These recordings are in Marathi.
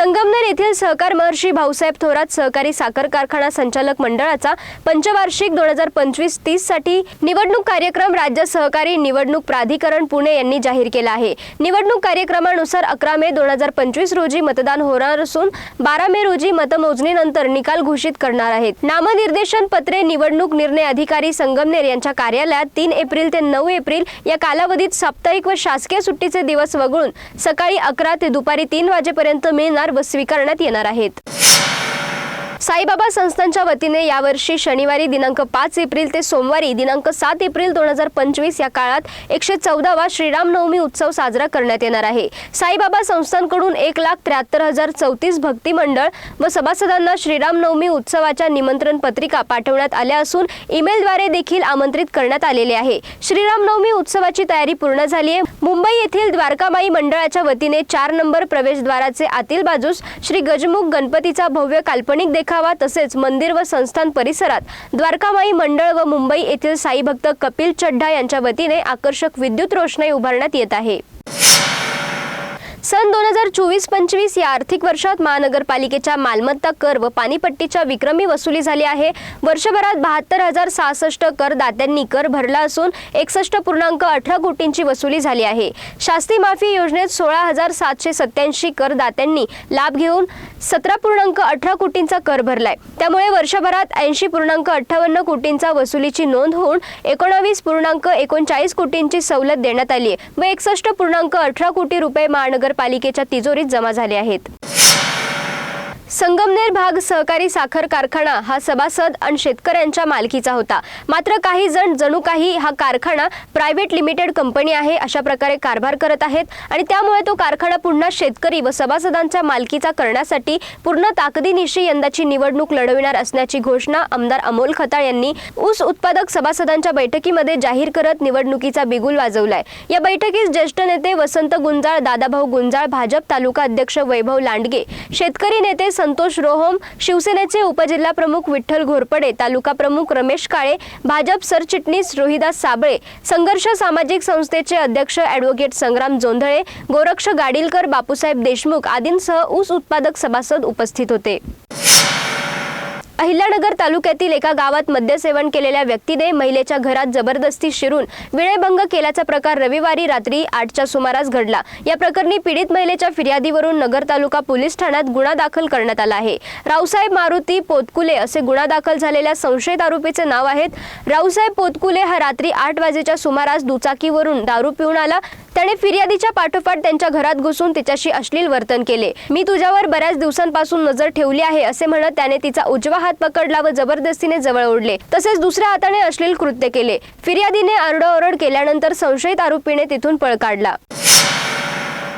संगमनेर येथील सहकार महर्षी भाऊसाहेब थोरात सहकारी साखर कारखाना संचालक मंडळाचा पंचवार्षिक दोन हजार पंचवीस तीससाठी निवडणूक कार्यक्रम राज्य सहकारी निवडणूक प्राधिकरण पुणे यांनी जाहीर केला आहे. निवडणूक कार्यक्रमानुसार अकरा मे दोन हजार पंचवीस रोजी मतदान होणार असून बारा मे रोजी मतमोजणीनंतर निकाल घोषित करणार आहेत. नामनिर्देशन पत्रे निवडणूक निर्णय अधिकारी संगमनेर यांच्या कार्यालयात तीन एप्रिल ते नऊ एप्रिल या कालावधीत साप्ताहिक व शासकीय सुट्टीचे दिवस वगळून सकाळी अकरा ते दुपारी तीन वाजेपर्यंत मिळणार सर्व स्वीकारण्यात येणार आहेत. साईबाबा संस्थांच्या वतीने यावर्षी शनिवारी दिनांक पाच एप्रिल ते सोमवारी दिनांक सात एप्रिल दोन हजार पंचवीस या काळात एकशे चौदावा श्रीरामनवमी उत्सव साजरा करण्यात येणार आहे. साईबाबा संस्थांकडून एक लाख त्र्याहत्तर हजार चौतीस भक्ती मंडळ व सभासदांना श्रीरामनवमी उत्सवाच्या निमंत्रण पत्रिका पाठवण्यात आल्या असून ईमेलद्वारे देखील आमंत्रित करण्यात आलेले आहे. श्रीरामनवमी उत्सवाची तयारी पूर्ण झाली आहे मुंबई येथील द्वारकामाई मंडळाच्या वतीने चार नंबर प्रवेशद्वाराचे आतील बाजूस श्री गजमुख गणपतीचा भव्य काल्पनिक देखावा तसेच मंदिर व संस्थान परिसरात द्वारकामाई मंडळ व मुंबई येथील साईभक्त कपिल चड्ढा यांच्या वतीने आकर्षक विद्युत रोषणाई उभारण्यात येत आहे. सन दोन हजार चोवीस पंचवीस या आर्थिक वर्षात महानगरपालिकेच्या मालमत्ता कर व पाणीपट्टीच्या विक्रमी वसुली झाली आहे. वर्षभरात बहात्तर हजार सहासष्ट करदात्यांनी कर भरला असून एकसष्ट पूर्णांक अठरा कोटींची वसुली झाली आहे. शास्ती माफी योजनेत सोळा हजार सातशे सत्याऐंशी करदात्यांनी लाभ घेऊन सतरा पूर्णांक अठरा कोटींचा कर भरलाय. त्यामुळे वर्षभरात ऐंशी पूर्णांक अठ्ठावन्न कोटींचा वसुलीची नोंद होऊन एकोणावीस पूर्णांक एकोणचाळीस कोटींची सवलत देण्यात आली आहे. व एकसष्ट पूर्णांक अठरा कोटी रुपये महानगर पालिकेच्या तिजोरीत जमा झाले आहेत. संगमनेर भाग सहकारी साखर कारखाना हा सभासद आणि शेतकऱ्यांच्या मालकीचा होता. मात्र काही जण जणू काही हा कारखाना प्रायव्हेट लिमिटेड कंपनी आहे अशा प्रकारे कारभार करत आहेत आणि त्यामुळे तो कारखाना पुन्हा शेतकरी व सभासदांच्या मालकीचा करण्यासाठी पूर्ण ताकदीनिशी यंदाची निवडणूक लढविणार असल्याची घोषणा आमदार अमोल खताळ यांनी ऊस उत्पादक सभासदांच्या बैठकीमध्ये जाहीर करत निवडणुकीचा बिगुल वाजवलाय. या बैठकीस ज्येष्ठ नेते वसंत गुंजाळ दादाभाऊ गुंजाळ भाजप तालुका अध्यक्ष वैभव लांडगे शेतकरी नेते संतोष रोहम शिवसेनेचे उपजिल्हा प्रमुख विठ्ठल घोरपडे तालुका प्रमुख रमेश काळे भाजप सरचिटणीस रोहिदास साबळे संघर्ष सामाजिक संस्थेचे अध्यक्ष ॲडव्होकेट संग्राम जोंधळे गोरक्ष गाडीलकर बापूसाहेब देशमुख आदींसह ऊस उत्पादक सभासद उपस्थित होते. अहिल्यानगर तालुक्यातील एका गावात मद्यसेवन केलेल्या व्यक्तीने महिलेच्या घरात जबरदस्ती शिरून विनयभंग केल्याचा प्रकार रविवारी रात्री आठच्या सुमारास घडला. या प्रकरणी पीडित महिलेच्या फिर्यादीवरून नगर तालुका पोलीस ठाण्यात गुन्हा दाखल करण्यात आला आहे. रावसाहेब मारुती पोतकुले असे गुन्हा दाखल झालेल्या संशयित आरोपीचे नाव आहेत. रावसाहेब पोतकुले हा रात्री आठ वाजेच्या सुमारास दुचाकीवरून दारू पिऊन आला. त्याने फिर्यादीच्या पाठोपाठ त्यांच्या घरात घुसून तिच्याशी अश्लील वर्तन केले. मी तुझ्यावर बऱ्याच दिवसांपासून नजर ठेवली आहे असे म्हणत त्याने तिचा उजवा हात पकडला व जबरदस्तीने जवळ ओढले. तसेच दुसऱ्या हाताने अश्लील कृत्य केले. फिर्यादीने आरडाओरड केल्यानंतर संशयित आरोपीने तिथून पळ काढला.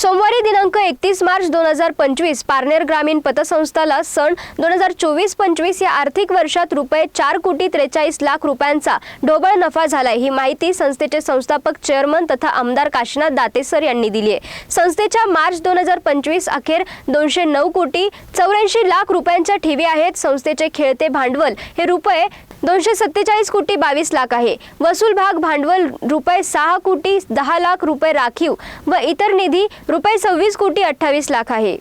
सोमवारी दिनांक एकतीस मार्च दोन हजार पंचवीस पारनेर ग्रामीण पतसंस्थाला सण दोन हजार चोवीस पंचवीस या आर्थिक वर्षात रुपये चार कोटी त्रेचाळीस लाख रुपयांचा ढोबळ नफा झालाय. ही माहिती संस्थेचे संस्थापक चेअरमन तथा आमदार काशीनाथ दातेसर यांनी दिली आहे. संस्थेच्या मार्च दोन हजार पंचवीस अखेर दोनशे नऊ कोटी चौऱ्याऐंशी लाख रुपयांच्या ठेवी आहेत. संस्थेचे खेळते भांडवल हे रुपये दोनशे सत्तेचाळीस कोटी बावीस लाख आहे. वसूल भाग भांडवल रुपये सहा कोटी दहा लाख रुपये राखीव व इतर निधी रुपये सव्वीस कोटी अठ्ठावीस लाख आहे.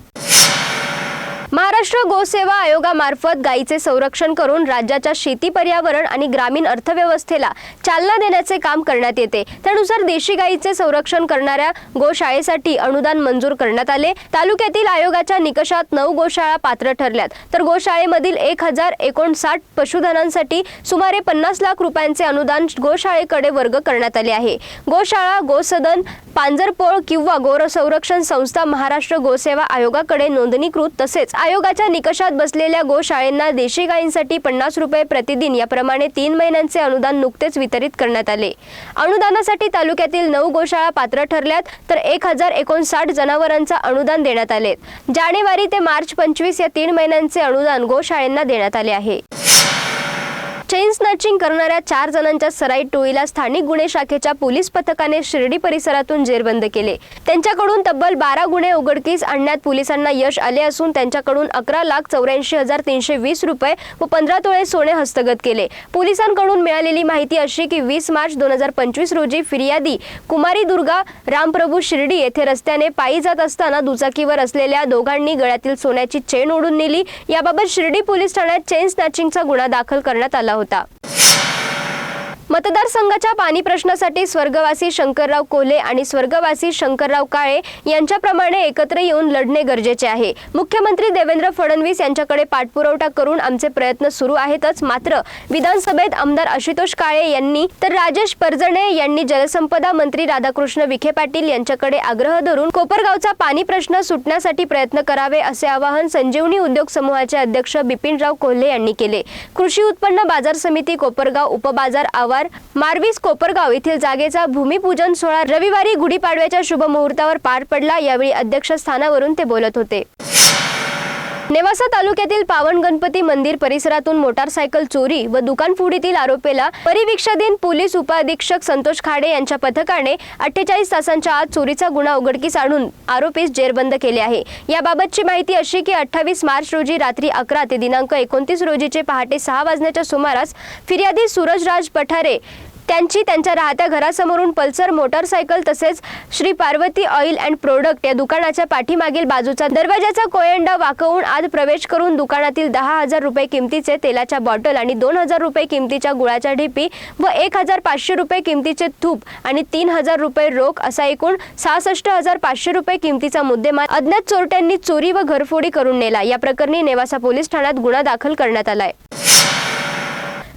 महाराष्ट्र गोसेवा आयोगामार्फत गायीचे संरक्षण करून राज्याच्या शेती पर्यावरण आणि ग्रामीण अर्थव्यवस्थेला चालना देण्याचे काम करण्यात येते. त्यानुसार देशी गायीचे संरक्षण करणाऱ्या गोशाळेसाठी अनुदान मंजूर करण्यात आले. तालुक्यातील आयोगाच्या निकषात नऊ गोशाळा पात्र ठरल्यात. तर गोशाळेमधील एक हजार एकोणसाठ पशुधनांसाठी सुमारे पन्नास लाख रुपयांचे अनुदान गोशाळेकडे वर्ग करण्यात आले आहे. गोशाळा गोसदन पांजरपोळ किंवा गोर संरक्षण संस्था महाराष्ट्र गोसेवा आयोगाकडे नोंदणीकृत तसेच आयोगाच्या निकषात बसलेल्या गोशाळेंना देशी गायींसाठी पन्नास रुपये प्रतिदिन याप्रमाणे तीन महिन्यांचे अनुदान नुकतेच वितरित करण्यात आले. अनुदानासाठी तालुक्यातील नऊ गोशाळा पात्र ठरल्यात तर एक हजार एकोणसाठ जनावरांचा अनुदान देण्यात आले. जानेवारी ते मार्च पंचवीस या तीन महिन्यांचे अनुदान गोशाळेंना देण्यात आले आहे. चेन स्नॅचिंग करणाऱ्या चार जणांच्या सराई टोळीला स्थानिक गुन्हे शाखेच्या पोलीस पथकाने शिर्डी परिसरातून जेरबंद केले. त्यांच्याकडून तब्बल बारा गुन्हे उघडकीस आणण्यात पोलिसांना यश आले असून त्यांच्याकडून अकरा लाख चौऱ्याऐंशी हजार तीनशे वीस रुपये व पंधरा तोळे सोने हस्तगत केले. पोलिसांकडून मिळालेली माहिती अशी की वीस मार्च दोन हजार पंचवीस रोजी फिर्यादी कुमारी दुर्गा रामप्रभू शिर्डी येथे रस्त्याने पायी जात असताना दुचाकीवर असलेल्या दोघांनी गळ्यातील सोन्याची चेन ओढून नेली. याबाबत शिर्डी पोलीस ठाण्यात चेन स्नॅचिंगचा गुन्हा दाखल करण्यात आला होता. मतदारसंघाच्या पाणी प्रश्नासाठी स्वर्गवासी शंकरराव कोले आणि स्वर्गवासी शंकरराव काळे यांच्याप्रमाणे एकत्र येऊन लढणे गरजेचे आहे. मुख्यमंत्री देवेंद्र फडणवीस यांच्याकडे पाठपुरवठा करून आमचे प्रयत्न सुरू आहेतच. मात्र विधानसभेत आमदार आशुतोष काळे यांनी तर राजेश परजणे यांनी जलसंपदा मंत्री राधाकृष्ण विखे पाटील यांच्याकडे आग्रह धरून कोपरगावचा पाणी प्रश्न सुटण्यासाठी प्रयत्न करावे असे आवाहन संजीवनी उद्योग समूहाचे अध्यक्ष बिपिनराव कोल्हे यांनी केले. कृषी उत्पन्न बाजार समिती कोपरगाव उपबाजार आवार मारवीस कोपरगाव येथील जागेचा भूमिपूजन सोहळा रविवारी गुढीपाडव्याच्या शुभ मुहूर्तावर पार पडला यावेळी अध्यक्षस्थानावरून ते बोलत होते. नेवासा तालुक्यातील पावन गणपती मंदिर परिसरातून मोटारसायकल चोरी व दुकानफोडीतील आरोपीला परिवीक्षाधीन पोलीस उपअधीक्षक संतोष खाडे यांच्या पथकाने अठ्ठेचाळीस तासांच्या आत चोरीचा गुन्हा उघडकीस आणून आरोपीस जेरबंद केले आहे. याबाबतची माहिती अशी की अठ्ठावीस मार्च रोजी रात्री अकरा ते दिनांक एकोणतीस रोजीचे पहाटे सहा वाजण्याच्या सुमारास फिर्यादी सूरजराज पठारे त्यांची त्यांच्या राहत्या घरासमोरून पल्सर मोटारसायकल तसेच Shri Parvati oil and product या दुकानाच्या पाठीमागील बाजूचा दरवाजाचा कोयंडा वाकवून आत प्रवेश करून दुकानातील दहा हजार रुपये किमतीचे तेलाच्या बॉटल आणि दोन हजार रुपये किमतीच्या गुळाच्या ढिपी व एक हजार पाचशे रुपये किमतीचे तूप आणि तीन हजार रुपये रोख असा एकूण सहासष्ट हजार पाचशे रुपये किमतीचा मुद्देमाल अज्ञात चोरट्यांनी चोरी व घरफोडी करून नेला. या प्रकरणी नेवासा पोलीस ठाण्यात गुन्हा दाखल करण्यात आलाय.